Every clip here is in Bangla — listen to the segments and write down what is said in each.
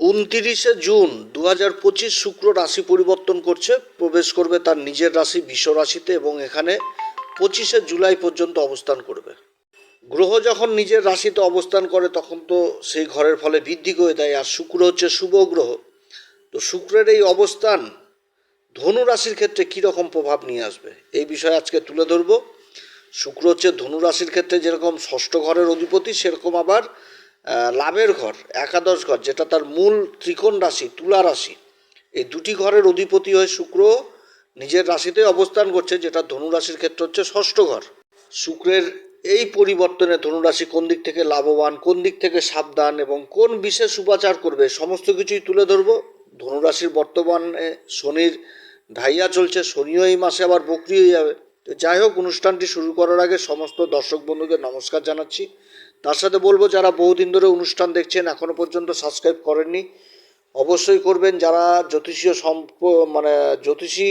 উনতিরিশে জুন দু হাজার পঁচিশ শুক্র রাশি পরিবর্তন করছে, প্রবেশ করবে তার নিজের রাশি বিশ্ব রাশিতে এবং এখানে পঁচিশে জুলাই পর্যন্ত অবস্থান করবে। গ্রহ যখন নিজের রাশিতে অবস্থান করে, তখন তো সেই ঘরের ফলে বৃদ্ধি করে দেয়, আর শুক্র হচ্ছে শুভ গ্রহ। তো শুক্রের এই অবস্থান ধনু রাশির ক্ষেত্রে কী রকম প্রভাব নিয়ে আসবে, এই বিষয়ে আজকে তুলে ধরবো। শুক্র হচ্ছে ধনু রাশির ক্ষেত্রে যেরকম ষষ্ঠ ঘরের অধিপতি, সেরকম আবার লাভের ঘর, একাদশ ঘর, যেটা তার মূল ত্রিকোণ রাশি, তুলা রাশি। এই দুটি ঘরের অধিপতি হয়ে শুক্র নিজের রাশিতে অবস্থান করছে, যেটা ধনুরাশির ক্ষেত্রে হচ্ছে ষষ্ঠ ঘর। শুক্রের এই পরিবর্তনে ধনুরাশি কোন দিক থেকে লাভবান, কোন দিক থেকে সাবধান এবং কোন বিশেষ উপাচার করবে, সমস্ত কিছুই তুলে ধরবো। ধনুরাশির বর্তমানে শনির ধাইয়া চলছে, শনিও এই মাসে আবার বকরি হয়ে যাবে। যাই হোক, অনুষ্ঠানটি শুরু করার আগে সমস্ত দর্শক বন্ধুকে নমস্কার জানাচ্ছি। তার সাথে বলব, যারা বহুদিন ধরে অনুষ্ঠান দেখছেন, এখনও পর্যন্ত সাবস্ক্রাইব করেননি, অবশ্যই করবেন। যারা জ্যোতিষীয় সম্প মানে জ্যোতিষী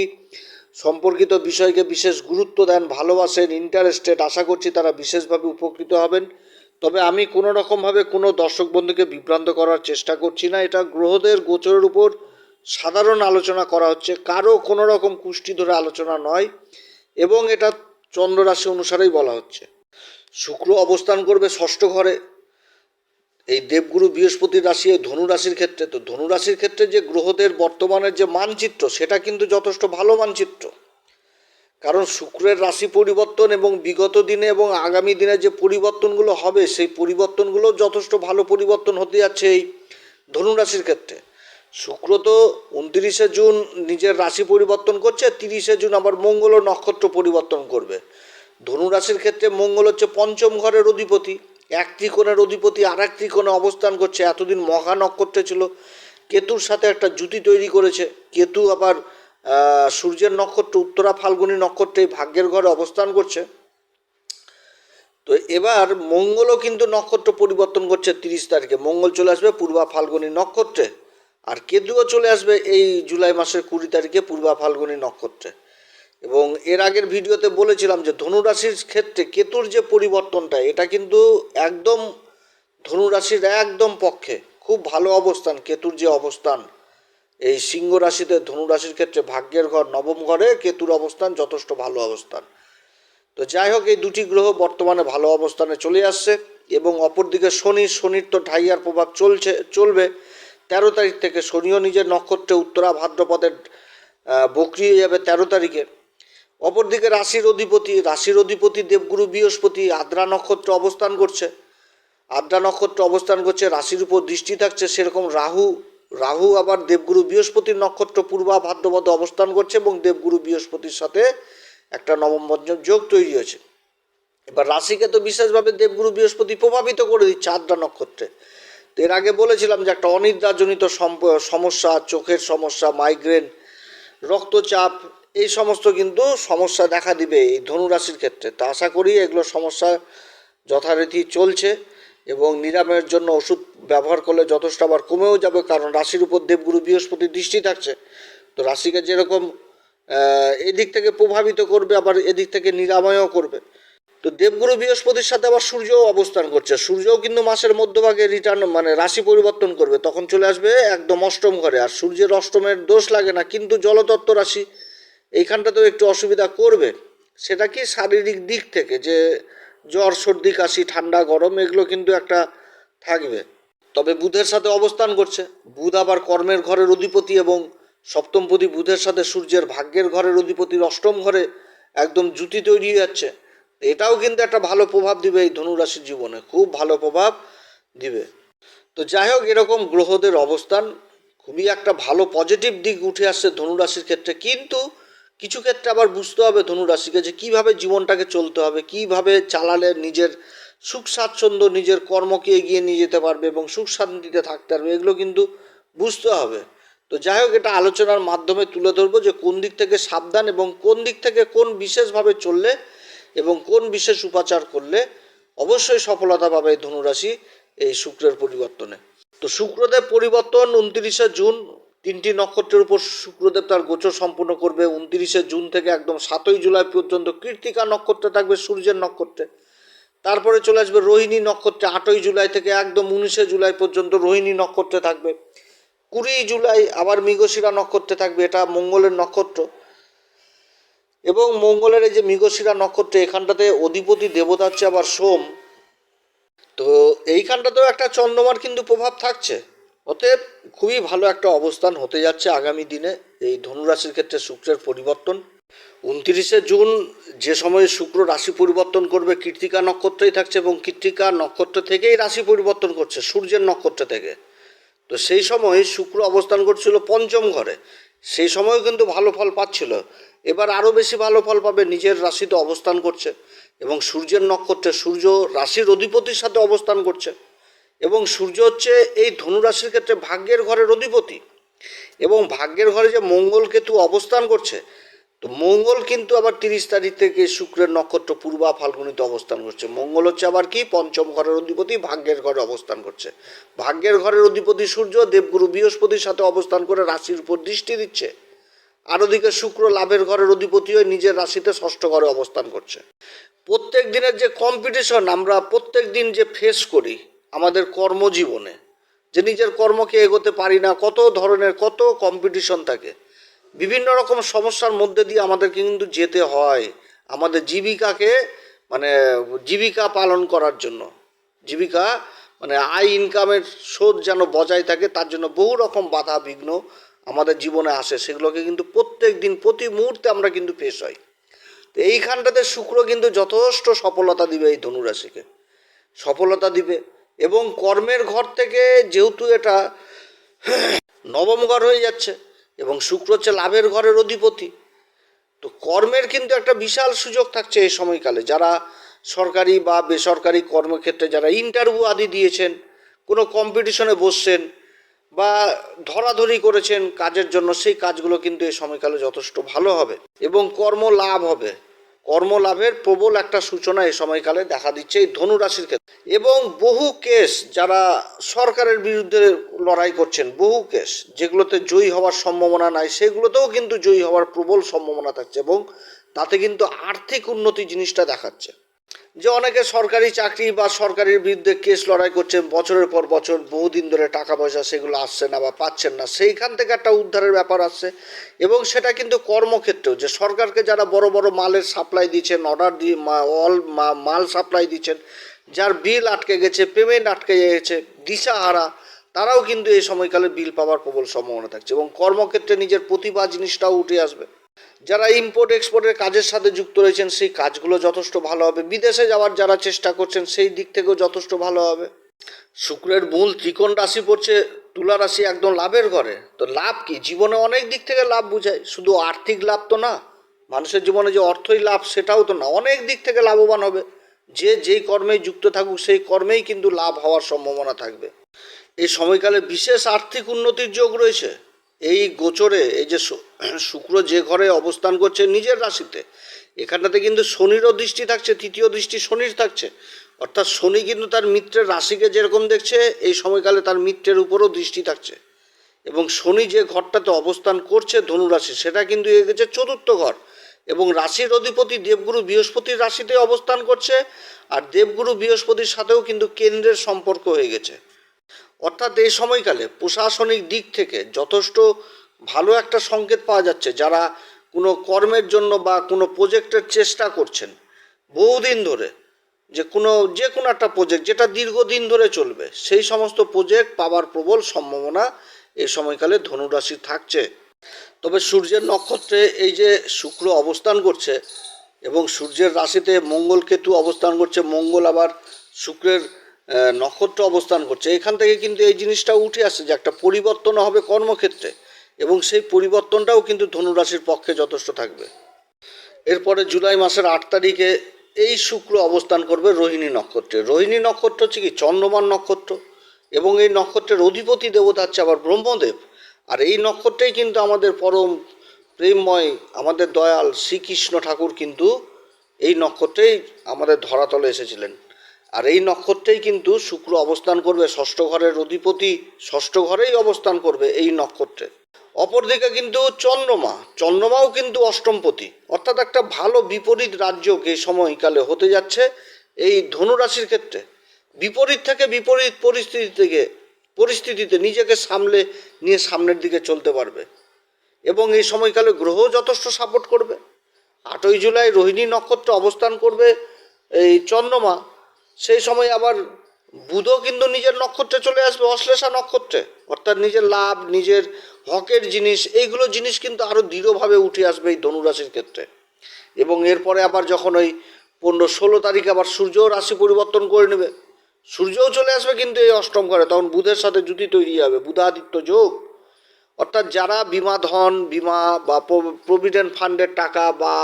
সম্পর্কিত বিষয়কে বিশেষ গুরুত্ব দেন, ভালোবাসেন ইন্টারেস্টেড আশা করছি তারা বিশেষভাবে উপকৃত হবেন। তবে আমি কোনো রকমভাবে কোনো দর্শক বন্ধুকে বিভ্রান্ত করার চেষ্টা করছি না। এটা গ্রহদের গোচরের উপর সাধারণ আলোচনা করা হচ্ছে, কারও কোনো রকম কুষ্টি ধরে আলোচনা নয়, এবং এটা চন্দ্ররাশি অনুসারেই বলা হচ্ছে। শুক্র অবস্থান করবে ষষ্ঠ ঘরে। এই দেবগুরু বৃহস্পতির রাশি, এই ধনু রাশির ক্ষেত্রে। তো ধনু রাশির ক্ষেত্রে যে গ্রহদের বর্তমানের যে মানচিত্র, সেটা কিন্তু যথেষ্ট ভালো মানচিত্র। কারণ শুক্রের রাশি পরিবর্তন এবং বিগত দিনে এবং আগামী দিনে যে পরিবর্তনগুলো হবে, সেই পরিবর্তনগুলো যথেষ্ট ভালো পরিবর্তন হতে যাচ্ছে এই ধনু রাশির ক্ষেত্রে। শুক্র তো উনত্রিশে জুন নিজের রাশি পরিবর্তন করছে, তিরিশে জুন আবার মঙ্গল নক্ষত্র পরিবর্তন করবে। ধনু রাশির ক্ষেত্রে মঙ্গল হচ্ছে পঞ্চম ঘরের অধিপতি, এক ত্রিকোণের অধিপতি আর এক ত্রিকোণে অবস্থান করছে, এতদিন মহা নক্ষত্রে ছিল। কেতুর সাথে একটা জুতি তৈরি করেছে। কেতু আবার সূর্যের নক্ষত্র, উত্তরা ফাল্গুনী নক্ষত্রে ভাগ্যের ঘরে অবস্থান করছে। তো এবার মঙ্গলও কিন্তু নক্ষত্র পরিবর্তন করছে তিরিশ তারিখে। মঙ্গল চলে আসবে পূর্বা ফাল্গুনী নক্ষত্রে, আর কেতুও চলে আসবে এই জুলাই মাসের কুড়ি তারিখে পূর্বা ফাল্গুনী নক্ষত্রে। এবং এর আগের ভিডিওতে বলেছিলাম যে ধনুরাশির ক্ষেত্রে কেতুর যে পরিবর্তনটা এটা কিন্তু একদম ধনুরাশির একদম পক্ষে খুব ভালো অবস্থান কেতুর যে অবস্থান। এই সিংহ রাশিতে ধনুরাশির ক্ষেত্রে ভাগ্যের ঘর নবম ঘরে কেতুর অবস্থান যথেষ্ট ভালো অবস্থান। তো যাই হোক এই দুটি গ্রহ বর্তমানে ভালো অবস্থানে চলে আসছে এবং অপরদিকে শনি শনির তো ঢাইয়ার প্রভাব চলছে চলবে। তেরো তারিখ থেকে শনিও নিজের নক্ষত্রে উত্তরা ভাদ্রপদের আহ, বকরি হয়ে যাবে তেরো তারিখে। অপরদিকে রাশির অধিপতি রাশির অধিপতি দেবগুরু বৃহস্পতি আদ্রা নক্ষত্র অবস্থান করছে। আদ্রা নক্ষত্র অবস্থান করছে, রাশির উপর দৃষ্টি থাকছে, সেরকম রাহু রাহু আবার দেবগুরু বৃহস্পতির নক্ষত্র পূর্বা ভাদ্রপদে অবস্থান করছে এবং দেবগুরু বৃহস্পতির সাথে একটা নবম নবমবঞ্জন যোগ তৈরি হয়েছে। এবার রাশিকে তো বিশেষভাবে দেবগুরু বৃহস্পতি প্রভাবিত করে দিচ্ছে আদ্রা নক্ষত্রে। তো এর আগে বলেছিলাম যে একটা অনিদ্রাজনিত সমস্যা, চোখের সমস্যা মাইগ্রেন রক্তচাপ এই সমস্ত কিন্তু সমস্যা দেখা দিবে এই ধনুরাশির ক্ষেত্রে। তা আশা করি এগুলো সমস্যা যথারীতি চলছে এবং নিরাময়ের জন্য ওষুধ ব্যবহার করলে যথেষ্ট আবার কমেও যাবে, কারণ রাশির উপর দেবগুরু বৃহস্পতির দৃষ্টি থাকছে। তো রাশিকে যেরকম এদিক থেকে প্রভাবিত করবে, আবার এদিক থেকে নিরাময়ও করবে। তো দেবগুরু বৃহস্পতির সাথে আবার সূর্যও অবস্থান করছে। সূর্যও কিন্তু মাসের মধ্যভাগে রিটার্ন মানে রাশি পরিবর্তন করবে। তখন চলে আসবে একদম অষ্টম ঘরে। আর সূর্যের অষ্টমের দোষ লাগে না, কিন্তু জলতত্ত্ব রাশি এইখানটাতেও একটু অসুবিধা করবে। সেটা কি শারীরিক দিক থেকে যে জ্বর, সর্দি, কাশি, ঠান্ডা, গরম, এগুলো কিন্তু একটা থাকবে। তবে বুধের সাথে অবস্থান করছে। বুধ আবার কর্মের ঘরের অধিপতি এবং সপ্তমপতি বুধের সাথে সূর্যের ভাগ্যের ঘরের অধিপতির অষ্টম ঘরে একদম জুতি তৈরি হয়ে যাচ্ছে। এটাও কিন্তু একটা ভালো প্রভাব দিবে এই ধনুরাশির জীবনে। খুব ভালো প্রভাব দিবে। তো যাই হোক, এরকম গ্রহদের অবস্থান খুবই একটা ভালো পজিটিভ দিক উঠে আসছে ধনুরাশির ক্ষেত্রে। কিন্তু কিছু ক্ষেত্রে আবার বুঝতে হবে ধনুরাশিকে যে কীভাবে জীবনটাকে চলতে হবে, কীভাবে চালালে নিজের সুখ স্বাচ্ছন্দ্য, নিজের কর্মকে এগিয়ে নিয়ে যেতে পারবে এবং সুখ শান্তিতে থাকতে পারবে, এগুলো কিন্তু বুঝতে হবে। তো যাই হোক, এটা আলোচনার মাধ্যমে তুলে ধরবো যে কোন দিক থেকে সাবধান এবং কোন দিক থেকে কোন বিশেষভাবে চললে এবং কোন বিশেষ উপাচার করলে অবশ্যই সফলতা পাবে এই ধনুরাশি এই শুক্রের পরিবর্তনে। তো শুক্রদেব পরিবর্তন উনত্রিশে জুন তিনটি নক্ষত্রের উপর শুক্রদেব তার গোচর সম্পূর্ণ করবে। উনত্রিশে জুন থেকে একদম সাতই জুলাই পর্যন্ত কৃত্তিকা নক্ষত্রে থাকবে, সূর্যের নক্ষত্রে। তারপরে চলে আসবে রোহিণী নক্ষত্রে, আটই জুলাই থেকে একদম উনিশে জুলাই পর্যন্ত রোহিণী নক্ষত্রে থাকবে। কুড়ি জুলাই আবার মৃগশিরা নক্ষত্রে থাকবে, এটা মঙ্গলের নক্ষত্র। এবং মঙ্গলের এই যে মৃগশিরা নক্ষত্র, এখানটাতে অধিপতি দেবতা হচ্ছে আবার সোম। তো এইখানটাতেও একটা চন্দ্রমার কিন্তু প্রভাব থাকছে। অতএব খুবই ভালো একটা অবস্থান হতে যাচ্ছে আগামী দিনে এই ধনুরাশির ক্ষেত্রে শুক্রের পরিবর্তন। উনত্রিশে জুন যে সময়ে শুক্র রাশি পরিবর্তন করবে, কৃত্তিকা নক্ষত্রেই থাকছে এবং কৃত্তিকা নক্ষত্র থেকেই রাশি পরিবর্তন করছে, সূর্যের নক্ষত্র থেকে। তো সেই সময় শুক্র অবস্থান করছিল পঞ্চম ঘরে। সেই সময়ও কিন্তু ভালো ফল পাচ্ছিল। এবার আরও বেশি ভালো ফল পাবে, নিজের রাশিতে অবস্থান করছে এবং সূর্যের নক্ষত্রে সূর্য রাশির অধিপতির সাথে অবস্থান করছে। এবং সূর্য হচ্ছে এই ধনুরাশির ক্ষেত্রে ভাগ্যের ঘরের অধিপতি। এবং ভাগ্যের ঘরে যে মঙ্গল কেতু অবস্থান করছে, তো মঙ্গল কিন্তু আবার তিরিশ তারিখ থেকে শুক্রের নক্ষত্র পূর্বা ফাল্গুনিতে অবস্থান করছে। মঙ্গল হচ্ছে আবার কি? পঞ্চম ঘরের অধিপতি, ভাগ্যের ঘরে অবস্থান করছে। ভাগ্যের ঘরের অধিপতি সূর্য দেবগুরু বৃহস্পতির সাথে অবস্থান করে রাশির উপর দৃষ্টি দিচ্ছে। আর ওদিকে শুক্র লাভের ঘরের অধিপতি হয়ে নিজের রাশিতে ষষ্ঠ ঘরে অবস্থান করছে। প্রত্যেক দিনের যে কম্পিটিশন আমরা প্রত্যেক দিন যে ফেস করি আমাদের কর্মজীবনে, যে নিজের কর্মকে এগোতে পারি না, কত ধরনের, কত কম্পিটিশন থাকে। বিভিন্ন রকম সমস্যার মধ্যে দিয়ে আমাদেরকে কিন্তু যেতে হয়, আমাদের জীবিকাকে মানে জীবিকা পালন করার জন্য। জীবিকা মানে আয় ইনকামের স্রোত যেন বজায় থাকে, তার জন্য বহু রকম বাধা বিঘ্ন আমাদের জীবনে আসে, সেগুলোকে কিন্তু প্রত্যেক দিন, প্রতি মুহূর্তে আমরা কিন্তু ফেস হই তো এইখানটাতে শুক্র কিন্তু যথেষ্ট সফলতা দিবে এই ধনুরাশিকে। সফলতা দিবে। এবং কর্মের ঘর থেকে যেহেতু এটা নবম ঘর হয়ে যাচ্ছে এবং শুক্র হচ্ছে লাভের ঘরের অধিপতি, তো কর্মের কিন্তু একটা বিশাল সুযোগ থাকছে এই সময়কালে। যারা সরকারি বা বেসরকারি কর্মক্ষেত্রে যারা ইন্টারভিউ আদি দিয়েছেন, কোনো কম্পিটিশনে বসছেন বা ধরাধরি করেছেন কাজের জন্য, সেই কাজগুলো কিন্তু এই সময়কালে যথেষ্ট ভালো হবে এবং কর্ম লাভ হবে। কর্মলাভের প্রবল একটা সূচনা এই সময়কালে দেখা দিচ্ছে এই ধনুরাশির ক্ষেত্রে। এবং বহু কেস যারা সরকারের বিরুদ্ধে লড়াই করছেন, বহু কেস যেগুলোতে জয়ী হওয়ার সম্ভাবনা নাই, সেগুলোতেও কিন্তু জয়ী হওয়ার প্রবল সম্ভাবনা থাকছে এবং তাতে কিন্তু আর্থিক উন্নতি জিনিসটা দেখাচ্ছে। যে অনেকে সরকারি চাকরি বা সরকারের বিরুদ্ধে কেস লড়াই করছেন, বছরের পর বছর, বহুদিন ধরে টাকা পয়সা সেগুলো আসছে না বা পাচ্ছেন না, সেইখান থেকে একটা উদ্ধারের ব্যাপার আসছে। এবং সেটা কিন্তু কর্মক্ষেত্রেও, যে সরকারকে যারা বড় বড় মালের সাপ্লাই দিচ্ছেন অর্ডার দিয়ে অল মাল সাপ্লাই দিচ্ছেন, যার বিল আটকে গেছে পেমেন্ট আটকে গেছে, দিশাহারা, তারাও কিন্তু এই সময়কালে বিল পাওয়ার প্রবল সম্ভাবনা থাকছে। এবং কর্মক্ষেত্রে নিজের প্রতিভা জিনিসটাও উঠে আসবে। যারা ইম্পোর্ট এক্সপোর্টের কাজের সাথে যুক্ত রয়েছেন, সেই কাজগুলো যথেষ্ট ভালো হবে। বিদেশে যাওয়ার যারা চেষ্টা করছেন, সেই দিক থেকেও যথেষ্ট ভালো হবে। শুক্রের মূল ত্রিকোণ রাশি পড়ছে, তুলা রাশি একদম লাভের ঘরে। তো লাভ কি? জীবনে অনেক দিক থেকে লাভ বোঝায়। শুধু আর্থিক লাভ তো না, মানুষের জীবনে যে অর্থই লাভ, সেটাও তো না। অনেক দিক থেকে লাভবান হবে। যে যেই কর্মেই যুক্ত থাকুক, সেই কর্মেই কিন্তু লাভ হওয়ার সম্ভাবনা থাকবে। এই সময়কালে বিশেষ আর্থিক উন্নতির যোগ রয়েছে। এই গোচরে, এই যে শুক্র যে ঘরে অবস্থান করছে নিজের রাশিতে, এখানটাতে কিন্তু শনিরও দৃষ্টি থাকছে, তৃতীয় দৃষ্টি শনির থাকছে। অর্থাৎ শনি কিন্তু তার মিত্রের রাশিকে যেরকম দেখছে, এই সময়কালে তার মিত্রের উপরও দৃষ্টি থাকছে। এবং শনি যে ঘরটাতে অবস্থান করছে ধনুরাশি, সেটা কিন্তু এ গেছে চতুর্থ ঘর। এবং রাশির অধিপতি দেবগুরু বৃহস্পতির রাশিতে অবস্থান করছে, আর দেবগুরু বৃহস্পতির সাথেও কিন্তু কেন্দ্রের সম্পর্ক হয়ে গেছে। অর্থাৎ এই সময়কালে প্রশাসনিক দিক থেকে যথেষ্ট ভালো একটা সংকেত পাওয়া যাচ্ছে যারা কোনো কর্মের জন্য বা কোনো প্রজেক্টের চেষ্টা করছেন। বহুদিন ধরে যে কোনো যে কোনো একটা প্রজেক্ট যেটা দীর্ঘদিন ধরে চলবে, সেই সমস্ত প্রজেক্ট পাওয়ার প্রবল সম্ভাবনা এই সময়কালে ধনুরাশি থাকছে। তবে সূর্যের নক্ষত্রে এই যে শুক্র অবস্থান করছে এবং সূর্যের রাশিতে মঙ্গল কেতু অবস্থান করছে, মঙ্গল আবার শুক্রের নক্ষত্র অবস্থান করছে। এখান থেকে কিন্তু এই জিনিসটা উঠে আসছে যে একটা পরিবর্তন হবে কর্মক্ষেত্রে এবং সেই পরিবর্তনটাও কিন্তু ধনুরাশির পক্ষে যথেষ্ট থাকবে। এরপরে জুলাই মাসের আট তারিখে এই শুক্র অবস্থান করবে রোহিণী নক্ষত্রে। রোহিণী নক্ষত্র হচ্ছে কি? চন্দ্রমান নক্ষত্র এবং এই নক্ষত্রের অধিপতি দেবতা হচ্ছে আবার ব্রহ্মদেব। আর এই নক্ষত্রেই কিন্তু আমাদের পরম প্রেমময়, আমাদের দয়াল শ্রীকৃষ্ণ ঠাকুর কিন্তু এই নক্ষত্রেই আমাদের ধরাতলে এসেছিলেন। আর এই নক্ষত্রেই কিন্তু শুক্র অবস্থান করবে, ষষ্ঠ ঘরের অধিপতি ষষ্ঠ ঘরেই অবস্থান করবে এই নক্ষত্রে। অপরদিকে কিন্তু চন্দ্রমা, চন্দ্রমাও কিন্তু অষ্টমপতি। অর্থাৎ একটা ভালো বিপরীত রাজ্য এই সময়কালে হতে যাচ্ছে এই ধনুরাশির ক্ষেত্রে। বিপরীত থেকে বিপরীত পরিস্থিতি থেকে, পরিস্থিতিতে নিজেকে সামলে নিয়ে সামনের দিকে চলতে পারবে। এবং এই সময়কালে গ্রহ যথেষ্ট সাপোর্ট করবে। আটই জুলাই রোহিণী নক্ষত্র অবস্থান করবে এই চন্দ্রমা। সেই সময় আবার বুধও কিন্তু নিজের নক্ষত্রে চলে আসবে, অশ্লেষা নক্ষত্রে। অর্থাৎ নিজের লাভ, নিজের হকের জিনিস, এইগুলো জিনিস কিন্তু আরও দৃঢ়ভাবে উঠে আসবে এই ধনুরাশির ক্ষেত্রে। এবং এরপরে আবার যখন ওই পনেরো ষোলো তারিখে আবার সূর্য রাশি পরিবর্তন করে নেবে, সূর্যও চলে আসবে কিন্তু এই অষ্টম ঘরে, তখন বুধের সাথে জুতি তৈরি হবে, বুধাদিত্য যোগ। অর্থাৎ যারা বিমা ধন, বিমা বা প্রভিডেন্ট ফান্ডের টাকা বা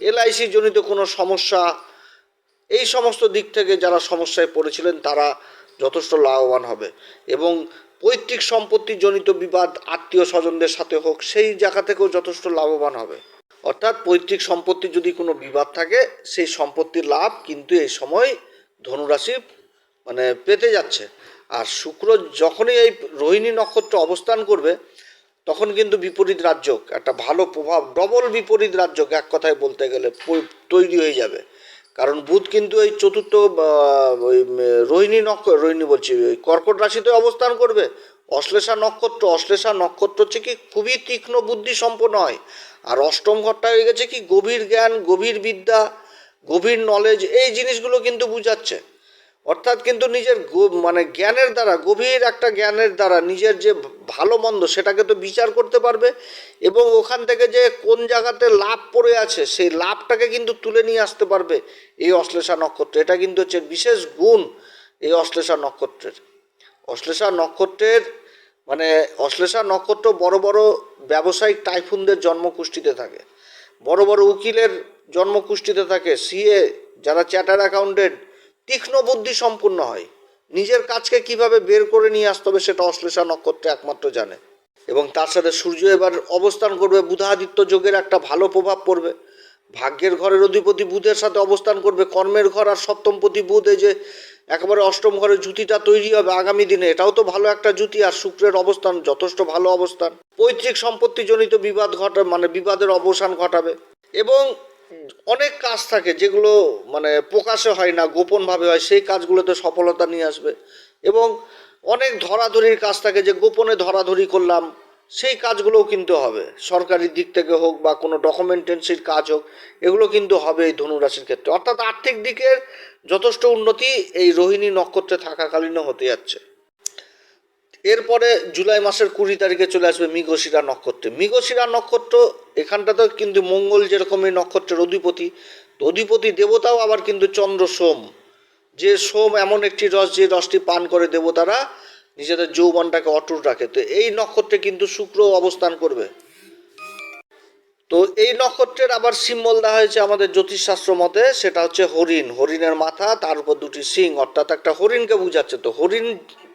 এলআইসি জনিত কোনো সমস্যা এই সমস্ত দিক থেকে যারা সমস্যায় পড়েছিলেন, তারা যথেষ্ট লাভবান হবে। এবং পৈতৃক সম্পত্তি জনিত বিবাদ আত্মীয় স্বজনদের সাথে হোক, সেই জায়গা থেকেও যথেষ্ট লাভবান হবে। অর্থাৎ পৈতৃক সম্পত্তি যদি কোনো বিবাদ থাকে, সেই সম্পত্তির লাভ কিন্তু এই সময় ধনুরাশি মানে পেতে যাচ্ছে। আর শুক্র যখনই এই রোহিণী নক্ষত্র অবস্থান করবে, তখন কিন্তু বিপরীত রাজ্যক, একটা ভালো প্রভাব, ডবল বিপরীত রাজ্যক এক কথায় বলতে গেলে তৈরি হয়ে যাবে। কারণ বুধ কিন্তু এই চতুর্থ ওই রোহিণী নক্ষ, রোহিণী বলছি কর্কট রাশিতে অবস্থান করবে। অশ্লেষা নক্ষত্র অশ্লেষা নক্ষত্র হচ্ছে কি, খুবই তীক্ষ্ণ বুদ্ধি সম্পন্ন হয়। আর অষ্টম ঘরটা হয়ে গেছে কি, গভীর জ্ঞান, গভীর বিদ্যা, গভীর নলেজ এই জিনিসগুলো কিন্তু বুঝাচ্ছে। অর্থাৎ কিন্তু নিজের মানে জ্ঞানের দ্বারা, গভীর একটা জ্ঞানের দ্বারা নিজের যে ভালো মন্দ সেটাকে তো বিচার করতে পারবে এবং ওখান থেকে যে কোন জায়গাতে লাভ পড়ে আছে সেই লাভটাকে কিন্তু তুলে নিয়ে আসতে পারবে এই অশ্লেষা নক্ষত্র। এটা কিন্তু হচ্ছে বিশেষ গুণ এই অশ্লেষা নক্ষত্রের। অশ্লেষা নক্ষত্রের মানে অশ্লেষা নক্ষত্র বড় বড় ব্যবসায়িক টাইফুনদের জন্মকুষ্ঠিতে থাকে। বড় বড় উকিলের জন্মকুষ্ঠিতে থাকে। সিএ, যারা চ্যাটার অ্যাকাউন্টেন্ট তীক্ষ্ণ বুদ্ধি সম্পূর্ণ হয়। নিজের কাজকে কীভাবে বের করে নিয়ে আসতে হবে সেটা অশ্লেষা নক্ষত্র একমাত্র জানে। এবং তার সাথে সূর্য এবার অবস্থান করবে, বুধাদিত্য যোগের একটা ভালো প্রভাব পড়বে। ভাগ্যের ঘরের অধিপতি বুধের সাথে অবস্থান করবে, কর্মের ঘর আর সপ্তমপতি বুধ এই যে একেবারে অষ্টম ঘরে জুতিটা তৈরি হবে আগামী দিনে, এটাও তো ভালো একটা জুতি আর শুক্রের অবস্থান যথেষ্ট ভালো অবস্থান। পৈতৃক সম্পত্তিজনিত বিবাদ ঘটা মানে বিবাদের অবসান ঘটাবে। এবং অনেক কাজ থাকে যেগুলো মানে প্রকাশে হয় না, গোপনভাবে হয়, সেই কাজগুলোতে সফলতা নিয়ে আসবে। এবং অনেক ধরাধরির কাজ থাকে যে গোপনে ধরাধরি করলাম, সেই কাজগুলোও কিন্তু হবে। সরকারি দিক থেকে হোক বা কোনো ডকুমেন্টেন্সির কাজ হোক, এগুলো কিন্তু হবে এই ধনুরাশির ক্ষেত্রে। অর্থাৎ আর্থিক দিকের যথেষ্ট উন্নতি এই রোহিণী নক্ষত্রে থাকাকালীনও হতে যাচ্ছে। এরপরে জুলাই মাসের কুড়ি তারিখে চলে আসবে মৃগশিরা নক্ষত্রে। মৃগশিরা নক্ষত্র, এখানটাতেও কিন্তু মঙ্গল যেরকমই নক্ষত্রের অধিপতি, তো অধিপতি দেবতাও আবার কিন্তু চন্দ্র সোম। যে সোম এমন একটি রস, যে রসটি পান করে দেবতারা, নিজেদের যৌবনটাকে অটুট রাখে। তো এই নক্ষত্রে কিন্তু শুক্র অবস্থান করবে। তো এই নক্ষত্রের আবার সিম্বল দেওয়া হয়েছে আমাদের জ্যোতিষশাস্ত্র মতে, সেটা হচ্ছে হরিণ। হরিণের মাথা, তার উপর দুটি সিং, অর্থাৎ একটা হরিণকে বোঝাচ্ছে। তো হরিণ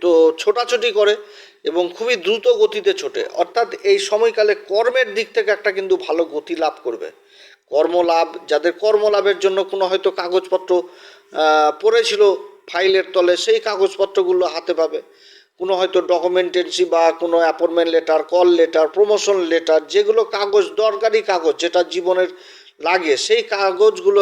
তো ছোটাছুটি করে এবং খুবই দ্রুত গতিতে ছোটে। অর্থাৎ এই সময়কালে কর্মের দিক থেকে একটা কিন্তু ভালো গতি লাভ করবে। কর্মলাভ, যাদের কর্মলাভের জন্য কোনো হয়তো কাগজপত্র পড়েছিল ফাইলের তলে, সেই কাগজপত্রগুলো হাতে পাবে। কোনো হয়তো ডকুমেন্টেন্সি বা কোনো appointment letter call letter promotion letter যেগুলো কাগজ, দরকারি কাগজ যেটা জীবনের লাগে, সেই কাগজগুলো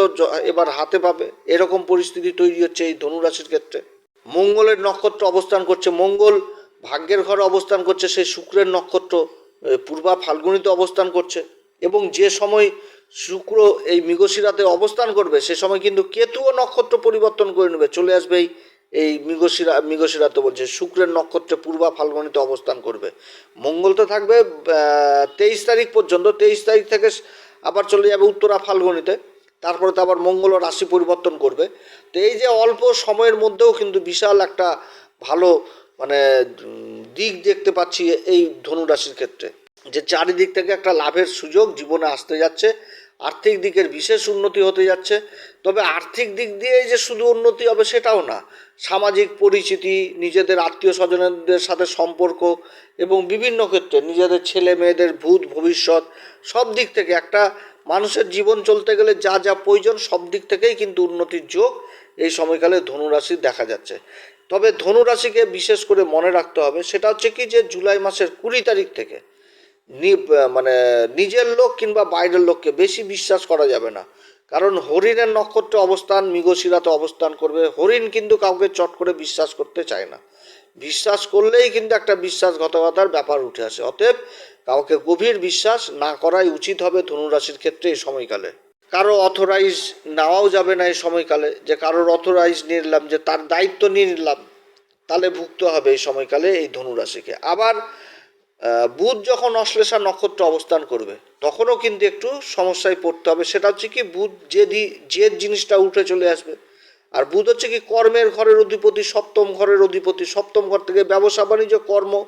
এবার হাতে পাবে। এরকম পরিস্থিতি তৈরি হচ্ছে এই ধনুরাশির ক্ষেত্রে। মঙ্গলের নক্ষত্র অবস্থান করছে, মঙ্গল ভাগ্যের ঘরে অবস্থান করছে, সেই শুক্রের নক্ষত্র পূর্বা ফাল্গুনিতে অবস্থান করছে। এবং যে সময় শুক্র এই মৃগশিরাতে অবস্থান করবে, সে সময় কিন্তু কেতুও নক্ষত্র পরিবর্তন করে নেবে, চলে আসবে এই এই মৃগশিরা মৃগশিরা তো বলছে, শুক্রের নক্ষত্রে পূর্বা ফাল্গুনিতে অবস্থান করবে। মঙ্গল তো থাকবে তেইশ তারিখ পর্যন্ত, তেইশ তারিখ থেকে আবার চলে যাবে উত্তরা ফাল্গুনিতে। তারপরে তো আবার মঙ্গল রাশি পরিবর্তন করবে। তো এই যে অল্প সময়ের মধ্যেও কিন্তু বিশাল একটা ভালো মানে দিক দেখতে পাচ্ছি এই ধনু রাশির ক্ষেত্রে। যে চারিদিক থেকে একটা লাভের সুযোগ জীবনে আসতে যাচ্ছে, আর্থিক দিকের বিশেষ উন্নতি হতে যাচ্ছে। তবে আর্থিক দিক দিয়ে যে শুধু উন্নতি হবে সেটাও না। সামাজিক পরিচিতি, নিজেদের আত্মীয় স্বজনদের সাথে সম্পর্ক এবং বিভিন্ন ক্ষেত্রে নিজেদের ছেলে মেয়েদের ভূত, ভবিষ্যৎ, সব দিক থেকে একটা মানুষের জীবন চলতে গেলে যা যা প্রয়োজন সব দিক থেকেই কিন্তু উন্নতির যোগ এই সময়কালে ধনুরাশি দেখা যাচ্ছে। তবে ধনুরাশিকে বিশেষ করে মনে রাখতে হবে, সেটা হচ্ছে কি যে জুলাই মাসের কুড়ি তারিখ থেকে মানে নিজের লোক কিংবা বাইরের লোককে বেশি বিশ্বাস করা যাবে না। কারণ হরিণের নক্ষত্রে অবস্থান, মৃগশিরাতে অবস্থান করবে। হরিণ কিন্তু কাউকে চট করে বিশ্বাস করতে চায় না। বিশ্বাস করলেই কিন্তু একটা বিশ্বাসঘাতকতার ব্যাপার উঠে আসে। অতএব কাউকে গভীর বিশ্বাস না করাই উচিত হবে ধনুরাশির ক্ষেত্রে এই সময়কালে। কারও অথরাইজ নেওয়াও যাবে না এই সময়কালে। যে কারোর অথরাইজ নিয়ে নিলাম, যে তার দায়িত্ব নিয়ে নিলাম তাহলে ভুগতে হবে এই সময়কালে এই ধনুরাশিকে। আবার বুধ যখন অশ্লেষা নক্ষত্র অবস্থান করবে, তখনও কিন্তু একটু সমস্যায় পড়তে হবে। সেটা হচ্ছে কি, বুধ যে দি- যে জিনিসটা উঠে চলে আসবে, আর বুধ হচ্ছে কি কর্মের ঘরের অধিপতি, সপ্তম ঘরের অধিপতি। সপ্তম ঘর থেকে ব্যবসা বাণিজ্য কর্ম,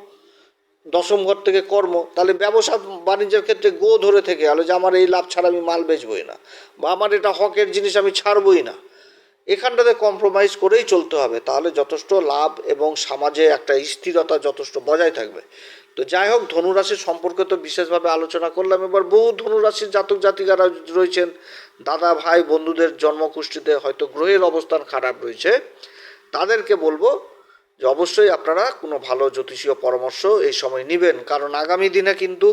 দশম ঘর থেকে কর্ম। তাহলে ব্যবসা বাণিজ্যের ক্ষেত্রে গো ধরে থেকে গেলো যে আমার এই লাভ ছাড়া আমি মাল বেচবই না, বা আমার এটা হকের জিনিস আমি ছাড়বই না। এখানটাতে কম্প্রোমাইজ করেই চলতে হবে। তাহলে যথেষ্ট লাভ এবং সমাজে একটা স্থিরতা যথেষ্ট বজায় থাকবে। তো যাই হোক, ধনুরাশির সম্পর্কে তো বিশেষভাবে আলোচনা করলাম। এবার বহু ধনুরাশির জাতক জাতিকারা রয়েছেন। দাদা, ভাই, বন্ধুদের জন্মকুষ্ঠিতে হয়তো গ্রহের অবস্থান খারাপ রয়েছে। তাদেরকে বলব যে অবশ্যই আপনারা কোনো ভালো জ্যোতিষীয় পরামর্শ এই সময় নেবেন। কারণ আগামী দিনে কিন্তু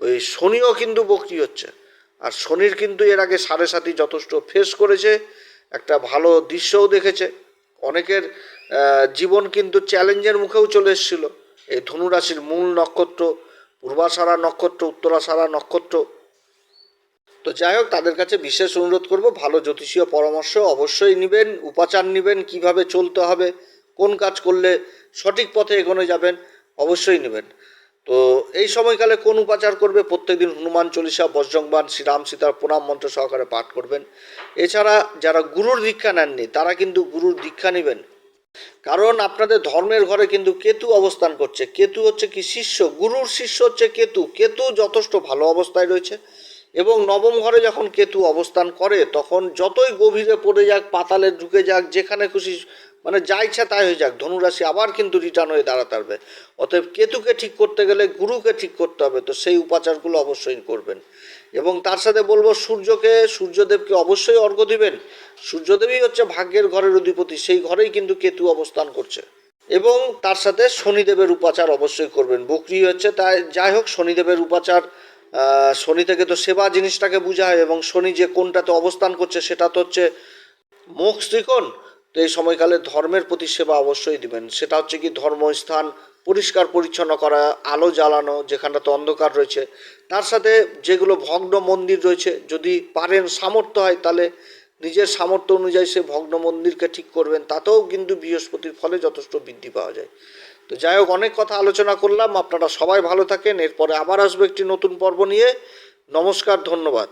ওই শনিও কিন্তু বক্রি হচ্ছে। আর শনির কিন্তু এর আগে সাড়ে সাথী যথেষ্ট ফেস করেছে, একটা ভালো দৃশ্যও দেখেছে। অনেকের জীবন কিন্তু চ্যালেঞ্জের মুখেও চলে এসেছিল। এই ধনুরাশির মূল নক্ষত্র পূর্বাশারা নক্ষত্র, উত্তরাষাঢ়া নক্ষত্র। তো যাই হোক, তাদের কাছে বিশেষ অনুরোধ করব, ভালো জ্যোতিষীয় পরামর্শ অবশ্যই নেবেন, উপাচার নেবেন, কীভাবে চলতে হবে, কোন কাজ করলে সঠিক পথে এগোনো যাবেন, অবশ্যই নেবেন। তো এই সময়কালে কোন উপাচার করবে, প্রত্যেকদিন হনুমান চল্লিশা বজ্রংবান শ্রীরাম সীতার প্রণাম মন্ত্র সহকারে পাঠ করবেন। এছাড়া যারা গুরুর দীক্ষা নেননি, তারা কিন্তু গুরুর দীক্ষা নেবেন। কারণ আপনাদের ধর্মের ঘরে কিন্তু কেতু অবস্থান করছে। কেতু হচ্ছে কি শিষ্য? গুরুর শিষ্য হচ্ছে কেতু। কেতু যথেষ্ট ভালো অবস্থায় রয়েছে এবং নবম ঘরে যখন কেতু অবস্থান করে, তখন যতই গভীরে পড়ে যাক, পাতালে ঢুকে যাক, যেখানে খুশি মানে যা ইচ্ছা তাই হয়ে যাক, ধনুরাশি আবার কিন্তু রিটার্ন হয়ে দাঁড়াতে পারবে। অতএব কেতুকে ঠিক করতে গেলে গুরুকে ঠিক করতে হবে। তো সেই উপাচারগুলো অবশ্যই করবেন। এবং তার সাথে বলব সূর্যকে, সূর্যদেবকে অবশ্যই অর্ঘ্য দিবেন। সূর্যদেবই হচ্ছে ভাগ্যের ঘরের অধিপতি, সেই ঘরেই কিন্তু কেতু অবস্থান করছে। এবং তার সাথে শনিদেবের উপাচার অবশ্যই করবেন। বকরি হচ্ছে তাই, যাই হোক, শনিদেবের উপাচার শনি থেকে তো সেবা জিনিসটাকে বোঝায় এবং শনি যে কোনটাতে অবস্থান করছে সেটা তো হচ্ছে মুখ ত্রিকোণ। তো এই সময়কালে ধর্মের প্রতি সেবা অবশ্যই দিবেন। সেটা হচ্ছে কি ধর্মস্থান পরিষ্কার পরিচ্ছন্ন করা, আলো জ্বালানো যেখানটাতে অন্ধকার রয়েছে, তার সাথে যেগুলো ভগ্ন মন্দির রয়েছে, যদি পারেন সামর্থ্য হয়, তাহলে নিজের সামর্থ্য অনুযায়ী সে ভগ্ন মন্দিরকে ঠিক করবেন, তাতেও কিন্তু বৃহস্পতির ফলে যথেষ্ট বৃদ্ধি পাওয়া যায়। তো যাই হোক, অনেক কথা আলোচনা করলাম, আপনারা সবাই ভালো থাকেন, এরপরে আবার আসবে একটি নতুন পর্ব নিয়ে। নমস্কার, ধন্যবাদ।